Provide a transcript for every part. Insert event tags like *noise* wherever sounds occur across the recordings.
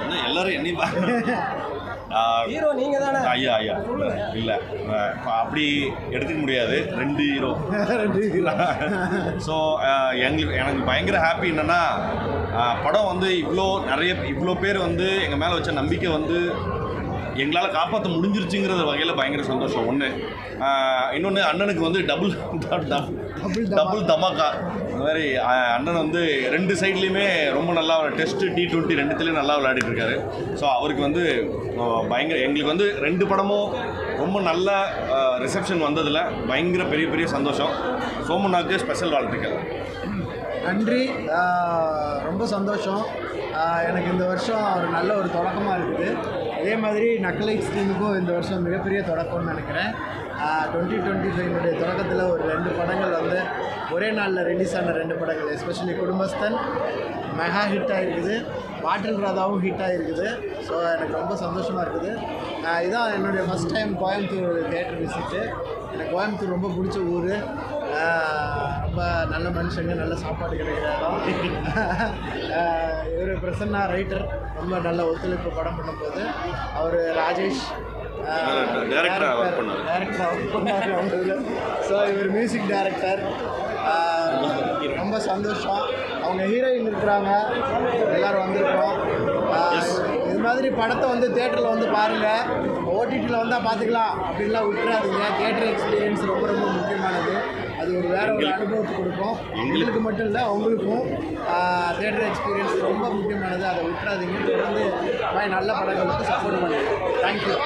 என்ன எல்லாரும் என்னையும் *laughs* ஹீரோ நீங்கள் தானே ஐயா ஐயா. இல்லை அப்படி எடுத்துக்க முடியாது. ரெண்டு *laughs* *laughs* ஹீரோ ஸோ எங்களுக்கு எனக்கு பயங்கர ஹாப்பி என்னென்னா படம் வந்து இவ்வளோ நிறைய இவ்வளோ பேர் வந்து எங்கள் மேலே வச்ச நம்பிக்கை வந்து எங்களால் காப்பாற்ற முடிஞ்சிருச்சுங்கிற வகையில் பயங்கர சந்தோஷம். ஒன்று இன்னொன்று அண்ணனுக்கு வந்து டபுள் டபுள் தமாக்கா இந்த மாதிரி அண்ணன் வந்து ரெண்டு சைட்லேயுமே ரொம்ப நல்லா டெஸ்ட்டு டி டுவெண்ட்டி ரெண்டுத்துலேயும் நல்லா விளையாடிட்டு இருக்காரு. ஸோ அவருக்கு வந்து பயங்கர எங்களுக்கு வந்து ரெண்டு படமும் ரொம்ப நல்ல ரிசப்ஷன் வந்ததில் பயங்கர பெரிய பெரிய சந்தோஷம். சோமனாக்கு ஸ்பெஷல் வாழ்த்துக்கள். நன்றி. ரொம்ப சந்தோஷம். எனக்கு இந்த வருஷம் ஒரு நல்ல ஒரு தொடக்கமாக இருக்குது அதே மாதிரி நக்கலைட்ஸ் டீமுக்கும் இந்த வருஷம் மிகப்பெரிய தொடக்கம்னு நினைக்கிறேன். டுவெண்ட்டி டுவெண்ட்டி ஃபைவனுடைய தொடக்கத்தில் ஒரு ரெண்டு படங்கள் வந்து ஒரே நாளில் ரிலீஸ் ஆன ரெண்டு படங்கள் எஸ்பெஷலி குடும்பஸ்தன். மெகா ஹிட் ஆகிருக்குது பாட்டில் ராதாவும் ஹிட் ஆகிருக்குது ஸோ எனக்கு ரொம்ப சந்தோஷமாக இருக்குது. இதுதான் இதான் என்னுடைய first time Coimbatore theatre visit எனக்கு கோயம்புத்தூர் ரொம்ப பிடிச்ச ஊர். ரொம்ப நல்ல மனுஷங்க நல்ல சாப்பாடு கிடைக்கிற இடம். இவர் பிரசன்னா ரைட்டர் ரொம்ப நல்ல ஒத்துழைப்பு படம் பண்ணும்போது அவர் ராஜேஷ் பண்ணாரு. டேரக்டராக ஒர்க் பண்ணார். அவங்க ஸோ இவர் மியூசிக் டைரக்டர் ரொம்ப சந்தோஷம். அவங்க ஹீரோயின் இருக்கிறாங்க. எல்லாரும் வந்திருக்கோம் ஆஹ் இது மாதிரி படத்தை வந்து தேட்டரில் வந்து பாருங்கள் ஓடிடியில் வந்தால் பார்த்துக்கலாம் அப்படின்லாம் விட்டுறாதீங்க. தேட்டர் எக்ஸ்பீரியன்ஸ் ரொம்ப ரொம்ப முக்கியமானது. அது ஒரு வேற ஒரு அனுபவத்தை கொடுக்கும். எங்களுக்கு மட்டும் இல்லை அவங்களுக்கும் தேட்டர் எக்ஸ்பீரியன்ஸ் ரொம்ப முக்கியமானது. அதை விட்டுறாதீங்க. தொடர்ந்து மாதிரி நல்ல படங்களுக்கு சப்போர்ட் பண்ணுங்க. தேங்க்யூ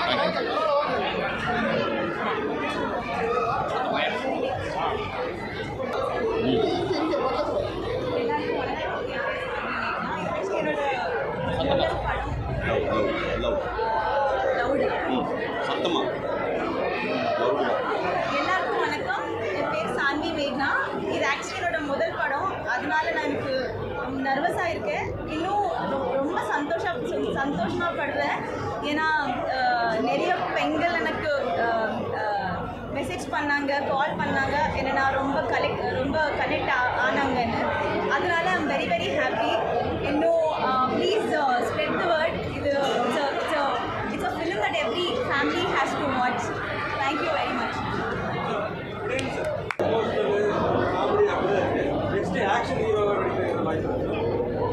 லவ் ம் சத்தமாக எல்லாருக்கும் வணக்கம் என் பேர் சான்வி மேக்னா இது ஆக்சுவலி என்னோட முதல் படம் அதனால நான் எனக்கு நர்வஸாக இருக்கேன் இன்னும் ரொ- ரொம்ப சந்தோஷம் சந்தோஷமாக படுறேன் ஏன்னா அஹ், நிறைய பெண்கள் எனக்கு மெசேஜ் பண்ணாங்க கால் பண்ணாங்க. என்னை நான் ரொம்ப கலெக்ட் ரொம்ப கனெக்ட் ஆனாங்கன்னு அதனால ஐம் வெரி வெரி ஹாப்பி இன்னும் ப்ளீஸ் ஸ்ப்ரெட் த வேர்ட் இது it's a film that every family has to watch thank you very much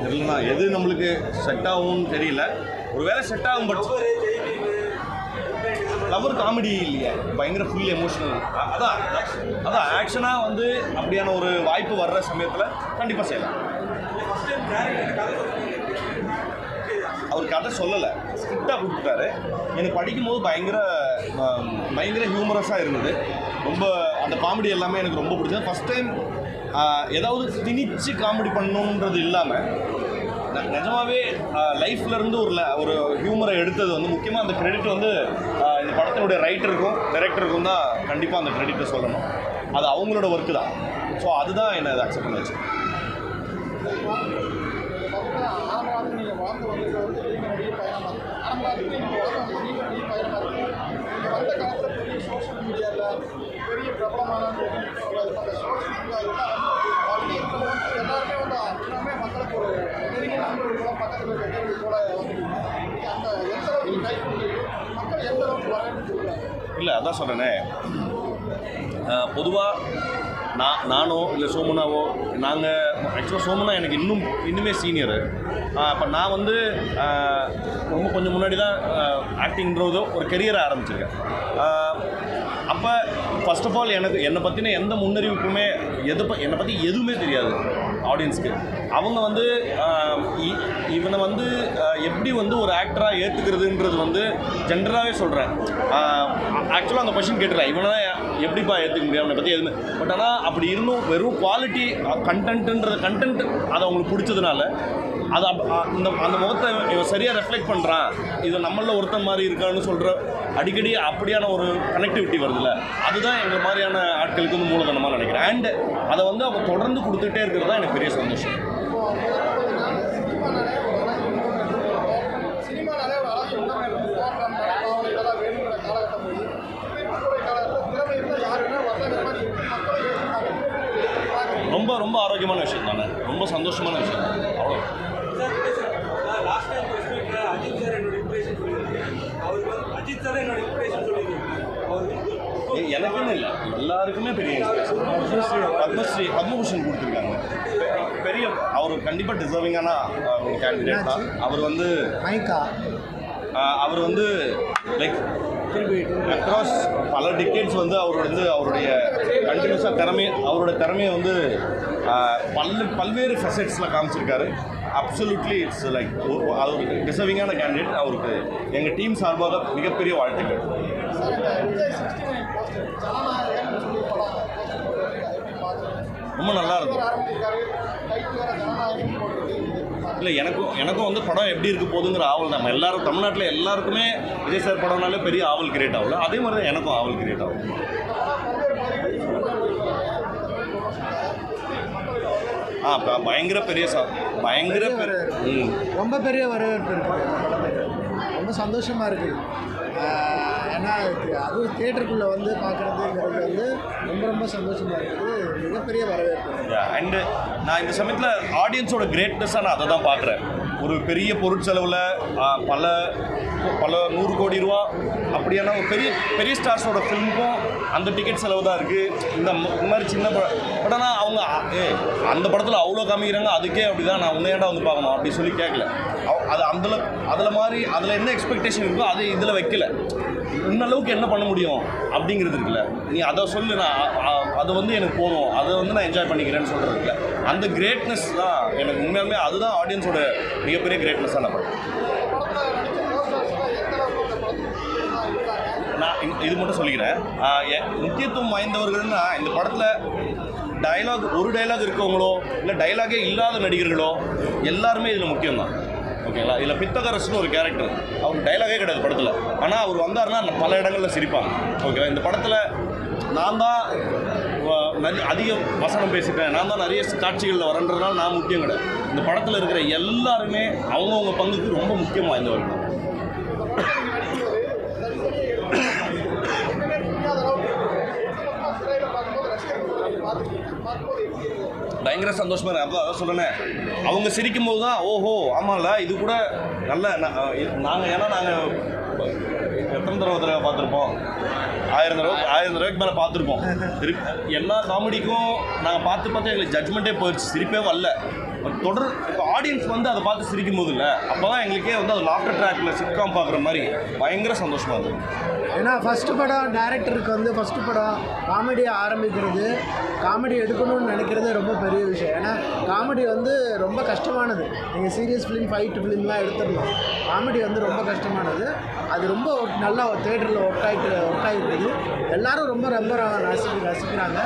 தெரியலண்ணா. எது நம்மளுக்கு செட் ஆகும்னு தெரியல. ஒருவேளை செட் ஆகும் பட்சம் லவர் காமெடி இல்லையா? பயங்கர ஃபுல் எமோஷனல் அதான் அதான் ஆக்ஷனாக வந்து அப்படியான ஒரு வாய்ப்பு வர்ற சமயத்தில் கண்டிப்பாக செய்யலாம். அவர் கதை சொல்லலை ஸ்கிரிப்டாக கொடுத்துட்டாரு. எனக்கு படிக்கும்போது பயங்கர பயங்கர ஹியூமரஸாக இருந்தது. ரொம்ப அந்த காமெடி எல்லாமே எனக்கு ரொம்ப பிடிச்சது. ஃபஸ்ட் டைம் ஏதாவது திணிச்சு காமெடி பண்ணணுன்றது இல்லாமல் நிஜமாவே லைஃப்லேருந்து ஒரு ல- ஒரு ஹியூமரை எடுத்தது வந்து முக்கியமாக அந்த கிரெடிட் வந்து இந்த படத்தினுடைய ரைட்டருக்கும் டைரக்டருக்கும் தான் கண்டிப்பாக அந்த கிரெடிட்டை சொல்லணும். அது அவங்களோட ஒர்க்கு தான். ஸோ அதுதான் என்ன அதை அக்செப்ட் பண்ணாச்சு பிரபலமான மக்களுக்கு ஒரு நெருங்கிய பக்கத்தில் அந்த எந்த இல்லை அதான் சொல்கிறேனே பொதுவாக நான் நானோ இல்லை சோமுனாவோ நாங்கள் ஆக்சுவலாக சோமுனா எனக்கு இன்னும் இன்னுமே சீனியரு அப்போ நான் வந்து ரொம்ப கொஞ்சம் முன்னாடி தான் ஆக்டிங்கிறதோ ஒரு கெரியரை ஆரம்பிச்சிருக்கேன். அப்போ ஃபர்ஸ்ட் ஆஃப் ஆல் எனக்கு என்னை பற்றின எந்த முன்னறிவிப்புமே எது ப- என்னை பற்றி எதுவுமே தெரியாது ஆடியன்ஸ்க்கு அவங்க வந்து இ- இவனை வந்து எப்படி வந்து ஒரு ஆக்டராக ஏற்றுக்கிறதுன்றது வந்து ஜென்ரலாகவே சொல்கிறேன் ஆக்சுவலாக அந்த கொஷின் கேட்டுறேன் இவனை எப்படிப்பா ஏற்றுக்க முடியும்? அவனை பற்றி எதுவுமே. பட் ஆனால் அப்படி இருந்தும் வெறும் குவாலிட்டி கண்டென்ட்டுன்றது கண்டென்ட் அது அவங்களுக்கு பிடிச்சதுனால அது அப்- இந்த அந்த முகத்தை இவன் சரியாக ரெஃப்ளெக்ட் பண்ணுறான் இது நம்மளில் ஒருத்தன் மாதிரி இருக்கான்னு சொல்கிற அடிக்கடி அப்படியான ஒரு கனெக்டிவிட்டி வருதுல்ல. அதுதான் எங்கள் மாதிரியான ஆட்களுக்கு வந்து மூலதனமாக நினைக்கிறேன். அண்ட் அதை வந்து அவங்க தொடர்ந்து கொடுத்துட்டே இருக்கிறது தான் எனக்கு பெரிய சந்தோஷம். ரொம்ப ஆரோக்கியமான விஷயம் தானே? ரொம்ப சந்தோஷமான விஷயம். அவ்வளோ எனக்குன்னு இல்லை. எல்லாருக்குமே பெரிய பத்மஸ்ரீ பத்மபூஷன் கொடுத்துருக்காங்க. பெரிய அவர் கண்டிப்பாக டிசர்விங்கான கேண்டிடேட் தான். அவர் வந்து அவர் வந்து லைக் அக்ராஸ் பல டிக்கெட்ஸ் வந்து அவர் வந்து அவருடைய கண்டினியூஸாக திறமை அவரோட திறமையை வந்து ஆஹ், பல்வேறு ஃபெசட்ஸில் காமிச்சிருக்காரு. அப்சல்யூட்லி இட்ஸ் லைக் அது டிசர்விங்கான கேண்டிடேட் அவருக்கு எங்கள் டீம் சார்பாக மிகப்பெரிய வாழ்த்துக்கள். ரொம்ப நல்லா இருக்கும் இல்லை எனக்கும் எனக்கும் வந்து படம் எப்படி இருக்க போகுதுங்கிற ஆவல் நம்ம எல்லாரும் தமிழ்நாட்டில் எல்லாருக்குமே விஜய் சார் படம்னாலே பெரிய ஆவல் கிரியேட் ஆகல அதே மாதிரி தான் எனக்கும் ஆவல் கிரியேட் ஆகும். ஆ பயங்கர பெரிய சா பயங்கர ரொம்ப பெரிய வரவேற்பு இருக்குது ரொம்ப சந்தோஷமாக இருக்குது ஆஹ் ஏன்னா அதுவும் தேட்டருக்குள்ளே வந்து பார்க்குறதுங்கிறது வந்து ரொம்ப ரொம்ப சந்தோஷமாக இருக்குது. மிகப்பெரிய வரவேற்பு. அண்டு நான் இந்த சமயத்தில் ஆடியன்ஸோட கிரேட்னஸாக நான் அதை தான் பார்க்குறேன். ஒரு பெரிய பொருட்செலவில் பல பல நூறு கோடி ரூபா அப்படியான ஒரு பெரிய பெரிய ஸ்டார்ஸோட ஃபிலிமுக்கும் அந்த டிக்கெட் செலவு தான் இருக்குது இந்த மாதிரி சின்ன படம் பட் ஆனால் அவங்க ஏ அந்த படத்தில் அவ்வளோ காமிக்கிறாங்க அதுக்கே அப்படி தான் நான் உண்மையாண்டா வந்து பார்க்கணும் அப்படி சொல்லி கேட்கல அது அதில் அதில் மாதிரி அதில் என்ன எக்ஸ்பெக்டேஷன் இருக்கோ அது இதில் வைக்கல. இந்த அளவுக்கு என்ன பண்ண முடியும் அப்படிங்கிறது இருக்குல்ல. நீ அதை சொல்லு நான் அது வந்து எனக்கு போதும். அதை வந்து நான் என்ஜாய் பண்ணிக்கிறேன்னு சொல்கிறதுல அந்த கிரேட்னஸ் தான் எனக்கு உண்மையாலுமே அதுதான் ஆடியன்ஸோட மிகப்பெரிய கிரேட்னஸாக நான் நான் இது மட்டும் சொல்லிக்கிறேன். முக்கியத்துவம் வாய்ந்தவர்கள்னா இந்த படத்தில் டயலாக் ஒரு டயலாக் இருக்கவங்களோ இல்லை டைலாகே இல்லாத நடிகர்களோ எல்லாருமே இதில் முக்கியம்தான். ஓகேங்களா? இதில் பித்தகரஸ்னு ஒரு கேரக்டர் அவர் டைலாகே கிடையாது படத்தில். ஆனால் அவர் வந்தாருன்னா பல இடங்களில் சிரிப்பாங்க. ஓகேவா இந்த படத்தில் நான் தான் நிறைய அதிக வசனம் பேசிட்டேன் நான் தான் நிறைய காட்சிகளில் வரன்றதுனால நான் முக்கியம் கிடையாது. இந்த படத்தில் இருக்கிற எல்லாருமே அவங்கவுங்க பங்குக்கு ரொம்ப முக்கியமாக முக்கியம் வாய்ந்தவர்கள். *coughs* பயங்கர சந்தோஷமாக இருக்கு. அப்போ அதான் அவங்க சிரிக்கும் போது தான் ஓஹோ ஆமாம்ல இது கூட நல்ல நாங்கள் ஏன்னா நாங்கள் எத்தனை தடவை தடவை பார்த்துருப்போம்? ஆயிரம் தடவை ஆயிரம் தடவைக்கு மேலே பார்த்துருப்போம். திருப்பி எல்லா காமெடிக்கும் நாங்கள் பார்த்து பார்த்து எங்களுக்கு ஜட்மெண்ட்டே போயிடுச்சு சிரிப்பே வரல. தொடர் இப்போ ஆடியன்ஸ் வந்து அதை பார்த்து சிரிக்கும் போது இல்லை. அப்போ தான் எங்களுக்கே வந்து அது லாஃப்டர் ட்ராக்கில் சிட்காம் பார்க்குற மாதிரி பயங்கர சந்தோஷமாக இருந்தது. ஏன்னா ஃபஸ்ட்டு படம் டேரக்டருக்கு வந்து ஃபஸ்ட்டு படம் காமெடியை ஆரம்பிக்கிறது. காமெடி எடுக்கணும்னு நினைக்கிறதே ரொம்ப பெரிய விஷயம். ஏன்னா காமெடி வந்து ரொம்ப கஷ்டமானது. நீங்கள் சீரியஸ் ஃபிலிம் ஃபைட் ஃபிலிம்லாம் எடுத்துடலாம். காமெடி வந்து ரொம்ப கஷ்டமானது. அது ரொம்ப நல்லா தேட்டரில் ஒர்க் ஆகிட்டு ஒர்க் ஆகிருக்குது எல்லாரும் ரொம்ப ரொம்ப ரசி ரசிக்கிறாங்க.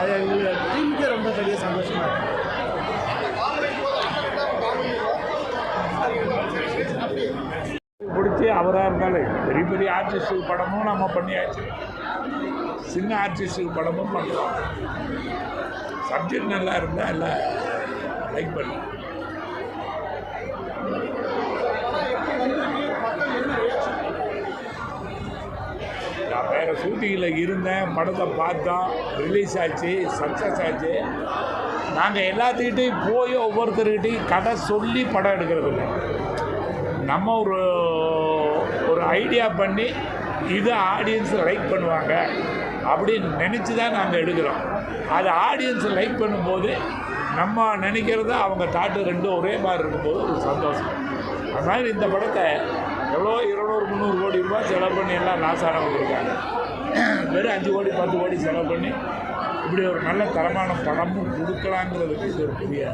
அது எங்களுக்கு டீமுக்கே ரொம்ப பெரிய சந்தோஷமாக இருக்குது பிடிச்சி அவராக இருந்தாலும் பெரிய பெரிய ஆர்டிஸ்டுக்கு படமும் நம்ம பண்ணியாச்சு. சின்ன ஆர்டிஸ்டுக்கு படமும் பண்ணுறோம் சப்ஜெக்ட் நல்லா இருந்தால் எல்லாம் லைக் பண்ணி நான் வேறு ஷூட்டிங்கில் இருந்தேன் படத்தை பார்த்தோம் ரிலீஸ் ஆச்சு சக்ஸஸ் ஆச்சு. நாங்கள் எல்லாத்துக்கிட்டையும் போய் ஒவ்வொருத்தர்கிட்டையும் கதை சொல்லி படம் எடுக்கிறது இல்லை. நம்ம ஒரு ஒரு ஐடியா பண்ணி இது ஆடியன்ஸ் லைக் பண்ணுவாங்க அப்படின்னு நினச்சி தான் நாங்கள் எடுக்கிறோம். அது ஆடியன்ஸ் லைக் பண்ணும்போது நம்ம நினைக்கிறத அவங்க தாட்டு ரெண்டும் ஒரே மாதிரி இருக்கும்போது ஒரு சந்தோஷம். அது இந்த படத்தை எவ்வளோ இருநூறு முந்நூறு கோடி ரூபாய் செலவு பண்ணி எல்லாம் லாஸ் ஆனவங்க இருக்காங்க வெறும் அஞ்சு கோடி பத்து கோடி செலவு பண்ணி இப்படி ஒரு நல்ல தரமான படமும் கொடுக்கலாங்கிறதுக்கு இது ஒரு பெரிய